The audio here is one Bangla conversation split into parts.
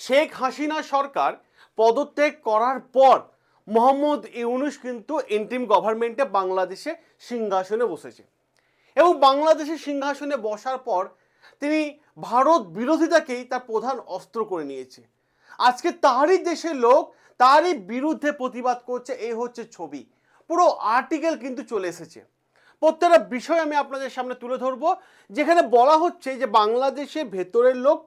শেখ হাসিনা সরকার পদত্যাগ করার পর মোহাম্মদ ইউনুস কিন্তু ইন্টিম গভর্নমেন্টে বাংলাদেশে সিংহাসনে বসেছে। এবং বাংলাদেশে সিংহাসনে বসার পর তিনি ভারত বিরোধিতাকেই তার প্রধান অস্ত্র করে নিয়েছে। আজকে তারই দেশের লোক তারই বিরুদ্ধে প্রতিবাদ করছে এই হচ্ছে ছবি। পুরো আর্টিকেল কিন্তু চলে এসেছে। প্রত্যেকটা বিষয় আমি আপনাদের সামনে তুলে ধরবো, যেখানে বলা হচ্ছে যে বাংলাদেশের ভেতরের লোক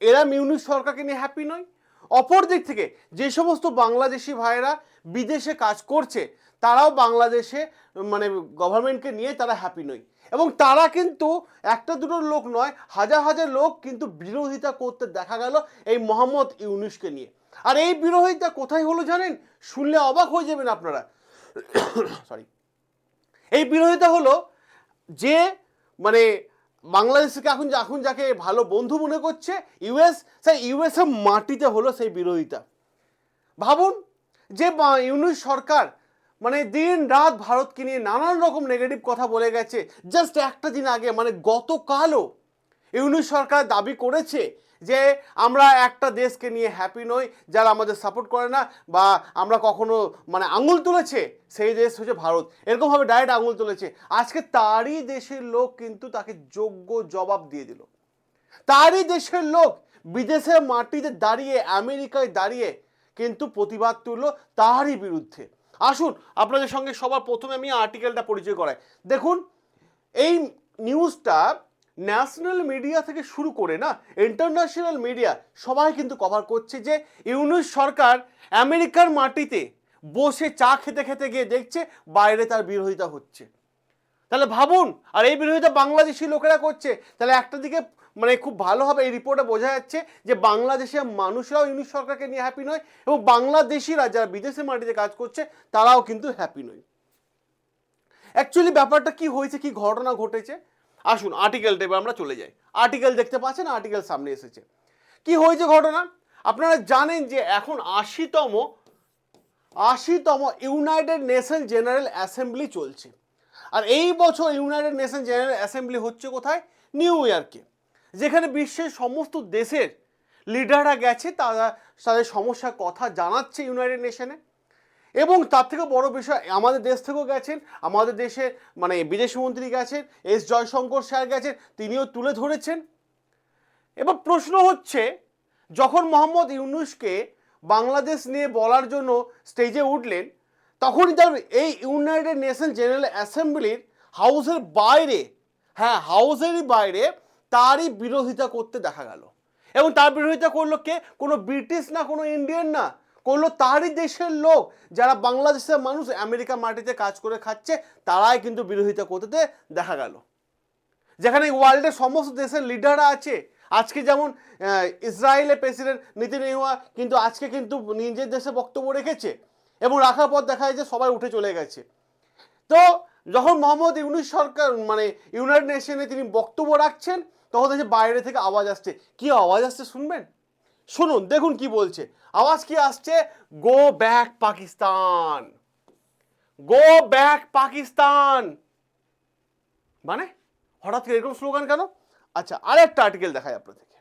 এরা মিউনিস সরকারকে নিয়ে হ্যাপি নয়। অপর দিক থেকে যে সমস্ত বাংলাদেশি ভাইয়েরা বিদেশে কাজ করছে, তারাও বাংলাদেশে মানে গভর্নমেন্টকে নিয়ে তারা হ্যাপি নয়। এবং তারা কিন্তু একটা দুটো লোক নয়, হাজার হাজার লোক কিন্তু বিরোধিতা করতে দেখা গেল এই মোহাম্মদ ইউনুসকে নিয়ে। আর এই বিরোধিতা কোথায় হলো জানেন? শুনলে অবাক হয়ে যাবেন আপনারা। সরি এই বিরোধিতা হলো যে মানে বাংলাদেশকে এখন এখন যাকে ভালো বন্ধু মনে করছে, ইউএস, সেই ইউএস এর মাটিতে হলো সেই বিরোধিতা। ভাবুন, যে ইউনিশ সরকার মানে দিন রাত ভারতকে নিয়ে নানান রকম নেগেটিভ কথা বলে গেছে। জাস্ট একটা দিন আগে মানে গতকালও ইউনুস সরকার দাবি করেছে যে আমরা একটা দেশকে নিয়ে হ্যাপি নই, যারা আমাদের সাপোর্ট করে না, বা আমরা কখনো মানে আঙুল তুলেছে, সেই দেশ হচ্ছে ভারত। এরকমভাবে ডাইরেক্ট আঙুল তুলেছে। আজকে তারই দেশের লোক কিন্তু তাকে যোগ্য জবাব দিয়ে দিল। তারই দেশের লোক বিদেশের মাটিতে দাঁড়িয়ে, আমেরিকায় দাঁড়িয়ে কিন্তু প্রতিবাদ তুললো তারই বিরুদ্ধে। আসুন, আপনাদের সঙ্গে সবার প্রথমে আমি আর্টিকেলটা পরিচয় করাই। দেখুন, এই নিউজটা ন্যাশনাল মিডিয়া থেকে শুরু করে না, ইন্টারন্যাশনাল মিডিয়া সবাই কিন্তু কভার করছে যে ইউনুস সরকার আমেরিকার মাটিতে বসে চা খেতে খেতে গিয়ে দেখছে বাইরে তার বিরোধিতা হচ্ছে। তাহলে ভাবুন, আর এই বিরোধিতা বাংলাদেশি লোকেরা করছে, তাহলে একটা দিকে মানে খুব ভালোভাবে এই রিপোর্টে বোঝা যাচ্ছে যে বাংলাদেশের মানুষরাও ইউনিট সরকারকে নিয়ে হ্যাপি নয় এবং বাংলাদেশিরা যারা বিদেশের মাটিতে কাজ করছে, তারাও কিন্তু হ্যাপি নয়। অ্যাকচুয়ালি ব্যাপারটা কি হয়েছে, কি ঘটনা ঘটেছে? আসুন আর্টিকেলটা এবার আমরা চলে যাই। আর্টিকেল দেখতে পাচ্ছেন আর্টিকেল সামনে এসেছে। কি হয়েছে ঘটনা? আপনারা জানেন যে এখন আশিতম আশিতম ইউনাইটেড নেশন জেনারেল অ্যাসেম্বলি চলছে। আর এই বছর ইউনাইটেড নেশন জেনারেল অ্যাসেম্বলি হচ্ছে কোথায়? নিউ ইয়র্কে যেখানে বিশ্বের সমস্ত দেশের লিডাররা গেছে, তারা, তাদের সমস্যার কথা জানাচ্ছে ইউনাইটেড নেশনে এবং তার থেকে বড় বিষয়, আমাদের দেশ থেকেও গেছেন, আমাদের দেশের মানে বিদেশমন্ত্রী গেছেন, এস জয়শঙ্কর স্যার গেছেন, তিনিও তুলে ধরেছেন। এবার প্রশ্ন হচ্ছে, যখন মোহাম্মদ ইউনুসকে বাংলাদেশ নিয়ে বলার জন্য স্টেজে উঠলেন, তখনই তার এই ইউনাইটেড নেশন জেনারেল অ্যাসেম্বলির হাউসের বাইরে হ্যাঁ হাউসেরই বাইরে তারই বিরোধিতা করতে দেখা গেল। এবং তার বিরোধিতা করল কে? কোনো ব্রিটিশ না, কোনো ইন্ডিয়ান না। করল তারই দেশের লোক। যারা বাংলাদেশের মানুষ আমেরিকা মাটিতে কাজ করে খাচ্ছে, তারাই কিন্তু বিরোধিতা করতে দেখা গেল। যেখানে ওয়ার্ল্ডের সমস্ত দেশের লিডাররা আছে। আজকে যেমন ইসরায়েলের প্রেসিডেন্ট নেতানিয়াহু কিন্তু আজকে কিন্তু নিজের দেশে বক্তব্য রেখেছে এবং রাখার পর দেখা যায় যে সবাই উঠে চলে গেছে। তো যখন মোহাম্মদ ইউনুস সরকার মানে ইউনাইটেড নেশনে তিনি বক্তব্য রাখছেন, তখন দেখছে বাইরে থেকে আওয়াজ আসছে। কি আওয়াজ আসছে শুনবেন? শুনুন, দেখুন কি বলছে। আওয়াজ কি আসছে? Go back Pakistan go back Pakistan মানে? হঠাৎ করে এরকম স্লোগান কেন? আচ্ছা আরেকটা আর্টিকেল দেখায় আপনাদেরকে।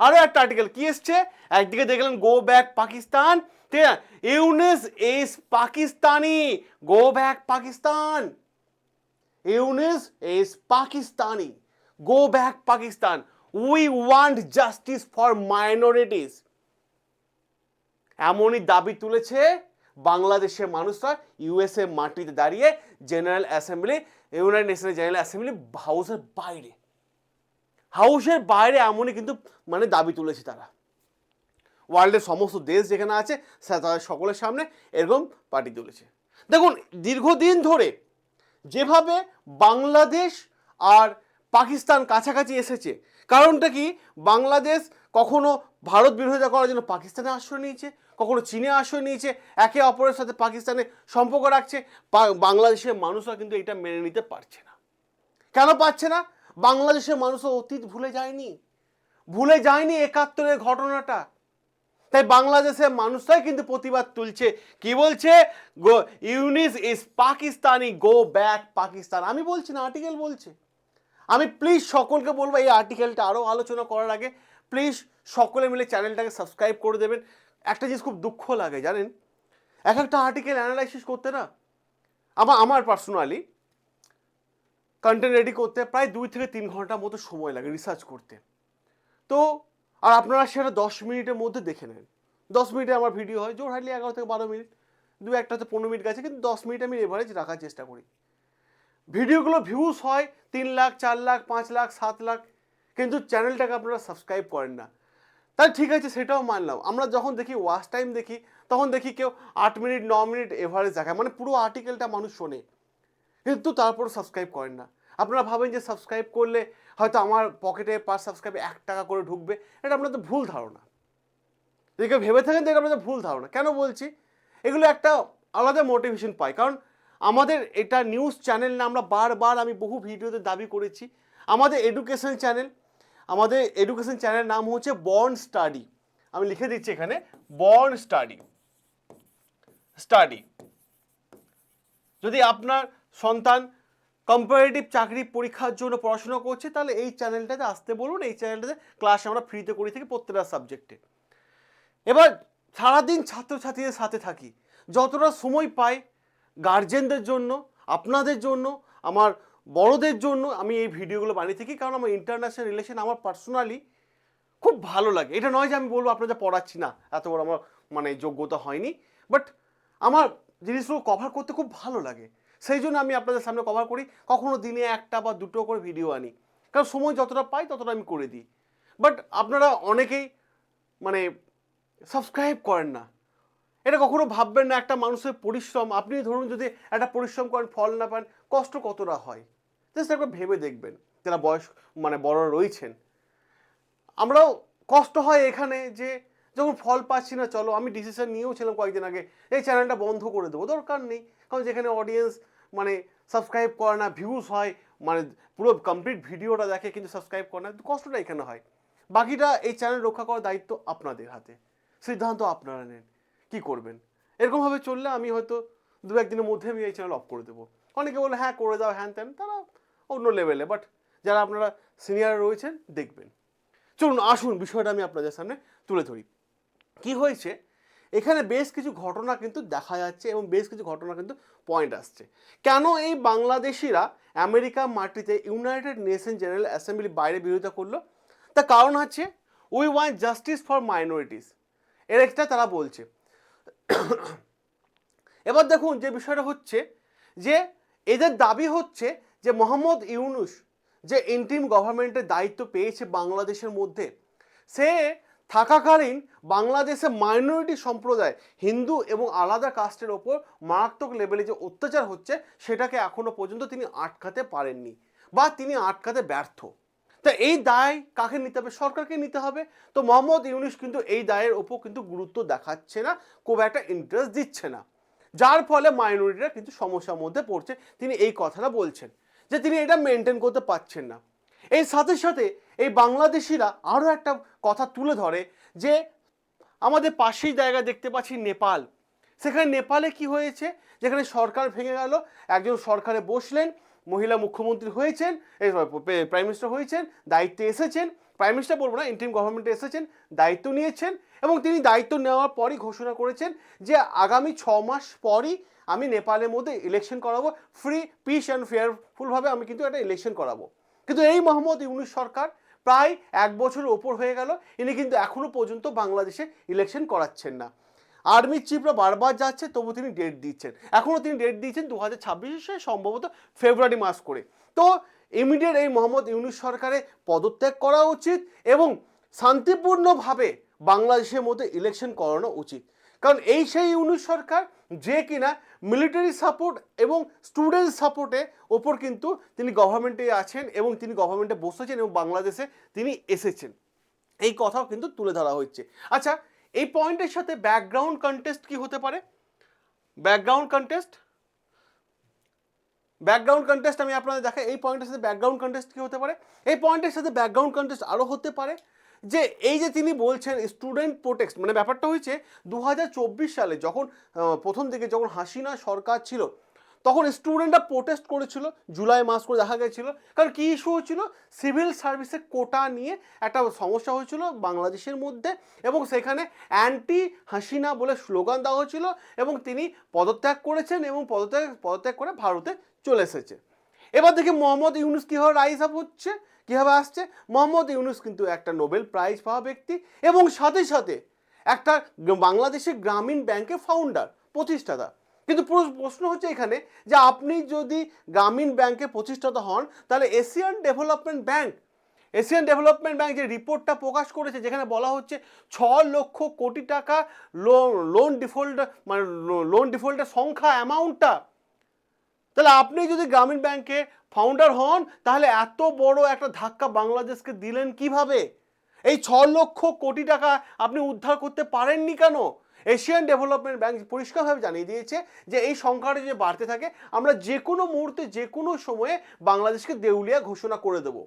আরও একটা আর্টিকেল কি এসছে? একদিকে দেখলেন গো ব্যাক পাকিস্তান ঠিক আছে? Yunus is Pakistani go back Pakistan Yunus is Pakistani go back Pakistan we want justice for minorities এমনই দাবি তুলেছে বাংলাদেশের মানুষরা ইউএসএ মাটিতে দাঁড়িয়ে জেনারেল অ্যাসেম্বলি ইউনাইটেড নেশনের জেনারেল অ্যাসেম্বলি হাউসের বাইরে। হাউসের বাইরে এমনই কিন্তু মানে দাবি তুলেছে তারা। ওয়ার্ল্ডের সমস্ত দেশ যেখানে আছে তাদের সকলের সামনে এরকম পার্টি তুলেছে। দেখুন, দীর্ঘদিন ধরে যেভাবে বাংলাদেশ আর পাকিস্তান কাছাকাছি এসেছে, কারণটা কি? বাংলাদেশ কখনো ভারত বিরোধিতা করার জন্য পাকিস্তানে আশ্রয় নিয়েছে, কখনো চীনে আশ্রয় নিয়েছে, একে অপরের সাথে পাকিস্তানে সম্পর্ক রাখছে বাংলাদেশের মানুষরা কিন্তু এটা মেনে নিতে পারছে না। কেন পাচ্ছে না? বাংলাদেশের মানুষও অতীত ভুলে যায়নি। ভুলে যায়নি একাত্তরের ঘটনাটা। তাই বাংলাদেশের মানুষরাই কিন্তু প্রতিবাদ তুলছে। কি বলছে? Go Yunus is Pakistani go back Pakistan আমি বলছি না আর্টিকেল বলছে। আমি প্লিজ সকলকে বলব এই আর্টিকেলটা আরও আলোচনা করার আগে প্লিজ সকলে মিলে চ্যানেলটাকে সাবস্ক্রাইব করে দেবেন। একটা জিনিস খুব দুঃখ লাগে, জানেন? এক একটা আর্টিকেল অ্যানালাইসিস করতে না, আমার আমার পার্সোনালি কন্টেন্ট রেডি করতে প্রায় দুই থেকে তিন ঘণ্টার মতো সময় লাগে রিসার্চ করতে। তো, আর আপনারা সেটা দশ মিনিটের মধ্যে দেখে নেন। দশ মিনিটে আমার ভিডিও হয়, জোর হার্ডলি এগারো থেকে বারো মিনিট। দু একটা হচ্ছে পনেরো মিনিট গেছে, কিন্তু দশ মিনিট আমি এভারেজ রাখার চেষ্টা করি। ভিডিওগুলো ভিউজ হয় তিন লাখ, চার লাখ, পাঁচ লাখ, সাত লাখ। কিন্তু চ্যানেলটাকে আপনারা সাবস্ক্রাইব করেন না। তাহলে ঠিক আছে, সেটাও মানলাম। আমরা যখন দেখি ওয়াচ টাইম দেখি, তখন দেখি কেউ আট মিনিট ন মিনিট এভারেজ দেখায়। মানে পুরো আর্টিকেলটা মানুষ শোনে। কিন্তু তারপর সাবস্ক্রাইব করেন না। আপনারা ভাবেন যে সাবস্ক্রাইব করলে হয়তো আমার পকেটে পার সাবস্ক্রাইবে এক টাকা করে ঢুকবে। এটা আপনাদের ভুল ধারণা। যদি কেউ ভেবে থাকেন দেখে আপনাদের ভুল ধারণা। কেন বলছি? এগুলো একটা আলাদা মোটিভেশন পাই কারণ আমাদের এটা নিউজ চ্যানেল না, আমরা বারবার আমি বহু ভিডিওতে দাবি করেছি। আমাদের এডুকেশন চ্যানেল আমাদের এডুকেশন চ্যানেলের নাম হচ্ছে বর্ন স্টাডি আমি লিখে দিচ্ছি এখানে বর্ন স্টাডি স্টাডি যদি আপনার সন্তান কম্পারেটিভ চাকরি পরীক্ষার জন্য পড়াশোনা করছে, তাহলে এই চ্যানেলটাতে আসতে বলুন, এই চ্যানেলটাতে ক্লাস আমরা ফ্রিতে করি থাকি প্রত্যেকটা সাবজেক্টে এবার সারাদিন ছাত্রছাত্রীদের সাথে থাকি। যতটা সময় পাই গার্জেনদের জন্য, আপনাদের জন্য, আমার বড়দের জন্য আমি এই ভিডিওগুলো বানিয়ে থাকি, কারণ আমার ইন্টারন্যাশনাল রিলেশন আমার পার্সোনালি খুব ভালো লাগে। এটা নয় যে আমি বলব আপনাদের পড়াচ্ছি না, এত বড় আমার মানে যোগ্যতা হয়নি। বাট আমার জিনিসগুলো কভার করতে খুব ভালো লাগে। সেই জন্য আমি আপনাদের সামনে কভার করি, কখনো দিনে একটা বা দুটো করে ভিডিও আনি। কারণ সময় যতটা পাই ততটা আমি করে দিই। বাট আপনারা অনেকেই মানে সাবস্ক্রাইব করেন না। এটা কখনো ভাববেন না, একটা মানুষের পরিশ্রম। আপনি ধরুন যদি একটা পরিশ্রম করেন, ফল না পান, কষ্ট কতটা হয়? জাস্ট একবার ভেবে দেখবেন, যারা বয়স মানে বড় রয়েছেন। আমরাও কষ্ট হয় এখানে যে যখন ফল পাচ্ছি না, চলো আমি ডিসিশন নিয়েও ছিলাম কয়েকদিন আগে, এই চ্যানেলটা বন্ধ করে দেবো, দরকার নেই। কারণ যেখানে অডিয়েন্স মানে সাবস্ক্রাইব করে না ভিউজ হয় মানে পুরো কমপ্লিট ভিডিওটা দেখে কিন্তু সাবস্ক্রাইব করে না কষ্টটা এখানে হয়। বাকিটা এই চ্যানেল রক্ষা করার দায়িত্ব আপনাদের হাতে। সিদ্ধান্ত আপনারা নেন, কি করবেন? এরকমভাবে চললে আমি হয়তো দু একদিনের মধ্যে আমি এই চ্যানেল অফ করে দেবো। অনেকে বলে হ্যাঁ করে দাও হ্যান ত্যান তারা অন্য লেভেলে বাট যারা আপনারা সিনিয়র রয়েছেন, দেখবেন। চলুন, আসুন, বিষয়টা আমি আপনাদের সামনে তুলে ধরি। কি হয়েছে? এখানে বেশ কিছু ঘটনা কিন্তু দেখা যাচ্ছে এবং বেশ কিছু ঘটনা কিন্তু পয়েন্ট আসছে। কেন এই বাংলাদেশিরা আমেরিকা মাটিতে ইউনাইটেড নেশন জেনারেল অ্যাসেম্বলি বাইরে বিরোধিতা করল? তার কারণ হচ্ছে we want justice for minorities এর একটা তারা বলছে। এবার দেখুন, যে বিষয়টা হচ্ছে যে এদের দাবি হচ্ছে যে মোহাম্মদ ইউনুস যে ইন্টিম গভর্নমেন্টের দায়িত্ব পেয়েছে বাংলাদেশের মধ্যে, সে থাকাকালীন বাংলাদেশে মাইনরিটি সম্প্রদায়, হিন্দু এবং আলাদা কাস্টের ওপর মারাত্মক লেভেলে যে অত্যাচার হচ্ছে, সেটাকে এখনও পর্যন্ত তিনি আটকাতে পারেননি বা তিনি আটকাতে ব্যর্থ। তা এই দায় কাকে নিতে হবে? সরকারকে নিতে হবে। তো মোহাম্মদ ইউনুস কিন্তু এই দায়ের ওপর কিন্তু গুরুত্ব দেখাচ্ছে না, খুব একটা ইন্টারেস্ট দিচ্ছে না। যার ফলে মাইনরিটিরা কিন্তু সমস্যার মধ্যে পড়ছে। তিনি এই কথাটা বলছেন। যে তিনি এটা মেনটেন করতে পারছেন না। এর সাথে সাথে এই বাংলাদেশিরা আরও একটা কথা তুলে ধরে যে আমাদের পাশেই জায়গা দেখতে পাচ্ছি নেপাল। সেখানে নেপালে কি হয়েছে? যেখানে সরকার ভেঙে গেল, একজন সরকারে বসলেন, মহিলা মুখ্যমন্ত্রী হয়েছেন প্রাইম মিনিস্টার হয়েছেন, দায়িত্বে এসেছেন প্রাইম মিনিস্টার বলব না ইন্টিম গভর্নমেন্টে এসেছেন, দায়িত্ব নিয়েছেন এবং তিনি দায়িত্ব নেওয়ার পরই ঘোষণা করেছেন যে আগামী ছ মাস পরই আমি নেপালের মধ্যে ইলেকশন করাবো ফ্রি পিস অ্যান্ড ফেয়ারফুলভাবে আমি কিন্তু একটা ইলেকশন করাবো। কিন্তু এই মোহাম্মদ ইউনুস সরকার প্রায় এক বছরের ওপর হয়ে গেল, ইনি কিন্তু এখনও পর্যন্ত বাংলাদেশে ইলেকশন করাচ্ছেন না। আর্মির চিফরা বারবার যাচ্ছে, তবু তিনি ডেট দিচ্ছেন। এখনও তিনি ডেট দিয়েছেন দু হাজার ছাব্বিশে সম্ভবত ফেব্রুয়ারি মাস করে। তো ইমিডিয়েট এই মোহাম্মদ ইউনুস সরকারে পদত্যাগ করা উচিত এবং শান্তিপূর্ণভাবে বাংলাদেশের মধ্যে ইলেকশন করানো উচিত। কারণ এই সেই ইউনুস সরকার যে কিনা মিলিটারি সাপোর্ট এবং স্টুডেন্ট সাপোর্টে ওপর কিন্তু তিনি গভর্নমেন্টে আছেন এবং তিনি গভর্নমেন্টে বসেছেন এবং বাংলাদেশে তিনি এসেছেন। এই কথাও কিন্তু তুলে ধরা হচ্ছে আচ্ছা এই পয়েন্টের সাথে ব্যাকগ্রাউন্ড কন্টেস্ট কি হতে পারে? ব্যাকগ্রাউন্ড কন্টেস্ট ব্যাকগ্রাউন্ড কন্টেস্ট আমি আপনাদের দেখাই, এই পয়েন্টের সাথে ব্যাকগ্রাউন্ড কন্টেস্ট কি হতে পারে? এই পয়েন্টের সাথে ব্যাকগ্রাউন্ড কন্টেস্ট আরও হতে পারে। যে এই যে তিনি বলছেন স্টুডেন্ট প্রোটেক্ট মানে ব্যাপারটা হয়েছে দু হাজার চব্বিশ সালে যখন প্রথম দিকে যখন হাসিনা সরকার ছিল, তখন স্টুডেন্টরা প্রোটেস্ট করেছিল, জুলাই মাস করে দেখা গেছিল, কারণ কী ইস্যু হচ্ছিল সিভিল সার্ভিসের কোটা নিয়ে একটা সমস্যা হয়েছিল বাংলাদেশের মধ্যে এবং সেখানে অ্যান্টি হাসিনা বলে স্লোগান দেওয়া হয়েছিল এবং তিনি পদত্যাগ করেছেন এবং পদত্যাগ পদত্যাগ করে ভারতে চলে এসেছে। এবার দেখি মোহাম্মদ ইউনুস কীভাবে রাইজ আপ হচ্ছে। কীভাবে আসছে? মোহাম্মদ ইউনুস কিন্তু একটা নোবেল প্রাইজ পাওয়া ব্যক্তি এবং সাথে সাথে একটা বাংলাদেশের গ্রামীণ ব্যাংকের ফাউন্ডার প্রতিষ্ঠাতা। কিন্তু প্রশ্ন হচ্ছে এখানে যে আপনি যদি গ্রামীণ ব্যাংকের প্রতিষ্ঠাতা হন, তাহলে Asian development bank, Asian development bank যে রিপোর্টটা প্রকাশ করেছে, যেখানে বলা হচ্ছে ছ লক্ষ কোটি টাকা লোন লোন ডিফল্ট মানে লোন ডিফল্টের সংখ্যা অ্যামাউন্টটা তাহলে আপনি যদি গ্রামীণ ব্যাংকে ফাউন্ডার হন, তাহলে এত বড় একটা ধাক্কা বাংলাদেশকে দিলেন কীভাবে? এই ছ লক্ষ কোটি টাকা আপনি উদ্ধার করতে পারেননি কেন? এশিয়ান ডেভেলপমেন্ট ব্যাংক পরিষ্কারভাবে জানিয়ে দিয়েছে যে এই সংখ্যাটা যদি বাড়তে থাকে, আমরা যে কোনো মুহূর্তে যে কোনো সময়ে বাংলাদেশকে দেউলিয়া ঘোষণা করে দেবো।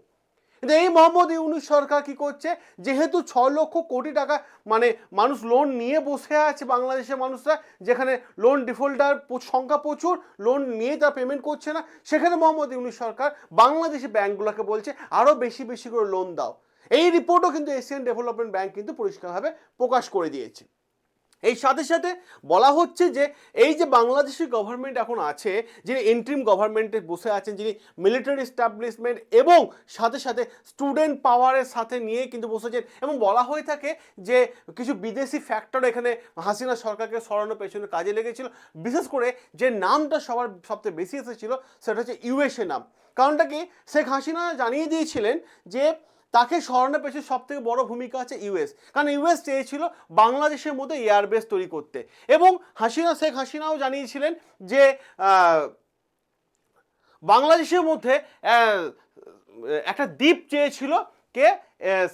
কিন্তু এই মোহাম্মদ ইউনুস সরকার কি করছে? যেহেতু ছ লক্ষ কোটি টাকা মানে মানুষ লোন নিয়ে বসে আছে বাংলাদেশের মানুষরা, যেখানে লোন ডিফল্টার সংখ্যা প্রচুর লোন নিয়ে তার পেমেন্ট করছে না, সেখানে মোহাম্মদ ইউনুস সরকার বাংলাদেশি ব্যাংকগুলোকে বলছে আরও বেশি বেশি করে লোন দাও। এই রিপোর্টও কিন্তু এশিয়ান ডেভেলপমেন্ট ব্যাংক কিন্তু পরিষ্কারভাবে প্রকাশ করে দিয়েছে। এই সাথে সাথে বলা হচ্ছে যে এই যে বাংলাদেশি গভর্নমেন্ট এখন আছে, যিনি ইন্ট্রিম গভর্নমেন্টে বসে আছেন, যিনি মিলিটারি এস্টাবলিশমেন্ট এবং সাথে সাথে স্টুডেন্ট পাওয়ারের সাথে নিয়ে কিন্তু বসেছেন এবং বলা হয়ে থাকে যে কিছু বিদেশি ফ্যাক্টর এখানে হাসিনা সরকারকে সরানোর পেছনে কাজে লেগেছিল। বিশেষ করে যে নামটা সবার সবচেয়ে বেশি এসেছিল, সেটা হচ্ছে ইউএসএ নাম। কারণটা কি? শেখ হাসিনা জানিয়ে দিয়েছিলেন যে তাকে সরানোর পেছনে সব থেকে বড় ভূমিকা আছে ইউএস। কারণ ইউএস চেয়েছিল বাংলাদেশের মধ্যে এয়ারবেস তৈরি করতে। এবং হাসিনা, শেখ হাসিনাও জানিয়েছিলেন যে বাংলাদেশের মধ্যে একটা দ্বীপ চেয়েছিল কে?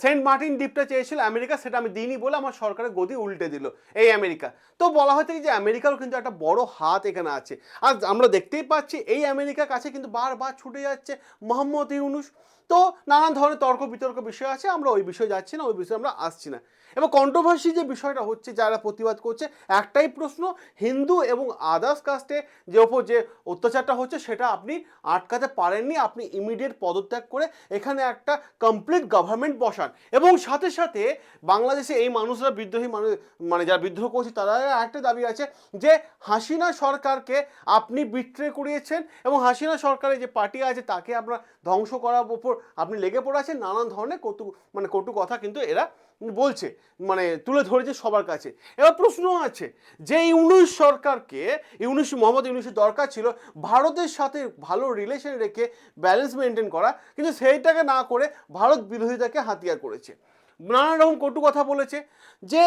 সেন্ট মার্টিন দ্বীপটা চেয়েছিল আমেরিকা, সেটা আমি দিইনি বলে আমার সরকারের গদি উল্টে দিল এই আমেরিকা। তো বলা হয় থাকে যে আমেরিকারও কিন্তু একটা বড় হাত এখানে আছে। আর আমরা দেখতেই পাচ্ছি এই আমেরিকার কাছে কিন্তু বারবার ছুটে যাচ্ছে মোহাম্মদ ইউনুস। তো নানান ধরনের তর্ক বিতর্ক বিষয় আছে, আমরা ওই বিষয়ে যাচ্ছি না, ওই বিষয়ে আমরা আসছি না। এবং কন্ট্রোভার্সি যে বিষয়টা হচ্ছে, যারা প্রতিবাদ করছে, একটাই প্রশ্ন, হিন্দু এবং আদার্স কাস্টে যে ওপর যে অত্যাচারটা হচ্ছে, সেটা আপনি আটকাতে পারেননি, আপনি ইমিডিয়েট পদত্যাগ করে এখানে একটা কমপ্লিট গভর্নমেন্ট বসান। এবং সাথে সাথে বাংলাদেশে এই মানুষরা, বিদ্রোহী মানুষ মানে যারা বিদ্রোহ করছে, তারা একটা দাবি আছে যে হাসিনা সরকারকে আপনি বিট্রে করিয়েছেন এবং হাসিনা সরকারের যে পার্টি আছে, তাকে আপনার ধ্বংস করার উপর আপনি লেগে পড়েছেন নানান ধরনের কটু মানে কটু কথা কিন্তু এরা বলছে মানে তুলে ধরেছে সবার কাছে। এবার প্রশ্ন আছে, যে ইউনুস সরকারকে, ইউনুস, মোহাম্মদ ইউনুসের দরকার ছিল ভারতের সাথে ভালো রিলেশন রেখে ব্যালেন্স মেনটেন করা, কিন্তু সেইটাকে না করে ভারত বিরোধিতাকে হাতিয়ার করেছে। নানান রকম কটু কথা বলেছে, যে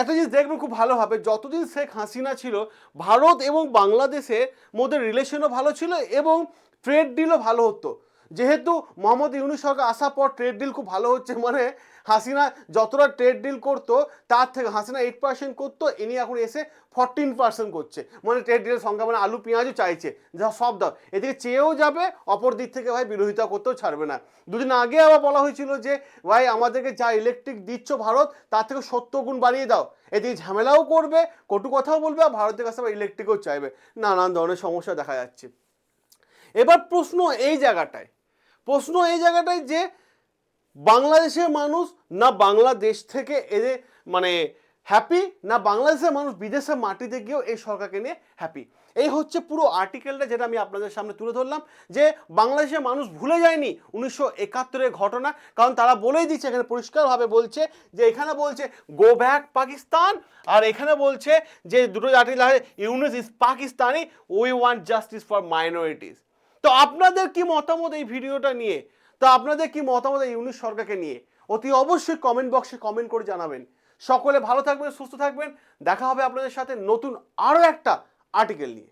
একটা জিনিস দেখবেন খুব ভালো হবে, যতদিন শেখ হাসিনা ছিল, ভারত এবং বাংলাদেশের মধ্যে রিলেশনও ভালো ছিল এবং ট্রেড ডিলও ভালো হতো। যেহেতু মোহাম্মদ ইউনুস সরকার আসার পর ট্রেড ডিল খুব ভালো হচ্ছে মানে হাসিনা যতটা ট্রেড ডিল করতো, তার থেকে হাসিনা এইট পার্সেন্ট করতো, ইনি এখন এসে ফরটিন পার্সেন্ট করছে। মানে ট্রেড ডিলের সংখ্যা মানে আলু, পেঁয়াজও চাইছে। যা সব দাও এদিকে চেয়েও যাবে, অপর দিক থেকে ভাই বিরোধিতা করতেও ছাড়বে না। দুদিন আগে আবার বলা হয়েছিল যে, ভাই, আমাদেরকে যা ইলেকট্রিক দিচ্ছ ভারত, তার থেকে সত্তর গুণ বাড়িয়ে দাও। এদিকে ঝামেলাও করবে, কটু কথাও বলবে, আর ভারতের কাছে আবার ইলেকট্রিকও চাইবে। নানান ধরনের সমস্যা দেখা যাচ্ছে। এবার প্রশ্ন এই জায়গাটায়। প্রশ্ন এই জায়গাটায় যে বাংলাদেশের মানুষ না বাংলাদেশ থেকে এদের মানে হ্যাপি না বাংলাদেশের মানুষ বিদেশের মাটিতে গিয়েও এই সরকারকে নিয়ে হ্যাপি এই হচ্ছে পুরো আর্টিকেলটা যেটা আমি আপনাদের সামনে তুলে ধরলাম যে বাংলাদেশের মানুষ ভুলে যায়নি উনিশশো একাত্তরের ঘটনা, কারণ তারা বলেই দিচ্ছে, এখানে পরিষ্কারভাবে বলছে যে এখানে বলছে গো ব্যাক পাকিস্তান! আর এখানে বলছে যে দুটো আছে Yunus is Pakistani we want justice for minorities তো আপনাদের কি মতামত এই ভিডিওটা নিয়ে? তো আপনাদের কি মতামত এই ইউনিশ সরকারকে নিয়ে? অতি অবশ্যই কমেন্ট বক্সে কমেন্ট করে জানাবেন। সকলে ভালো থাকবেন, সুস্থ থাকবেন। দেখা হবে আপনাদের সাথে নতুন আরও একটা আর্টিকেল নিয়ে।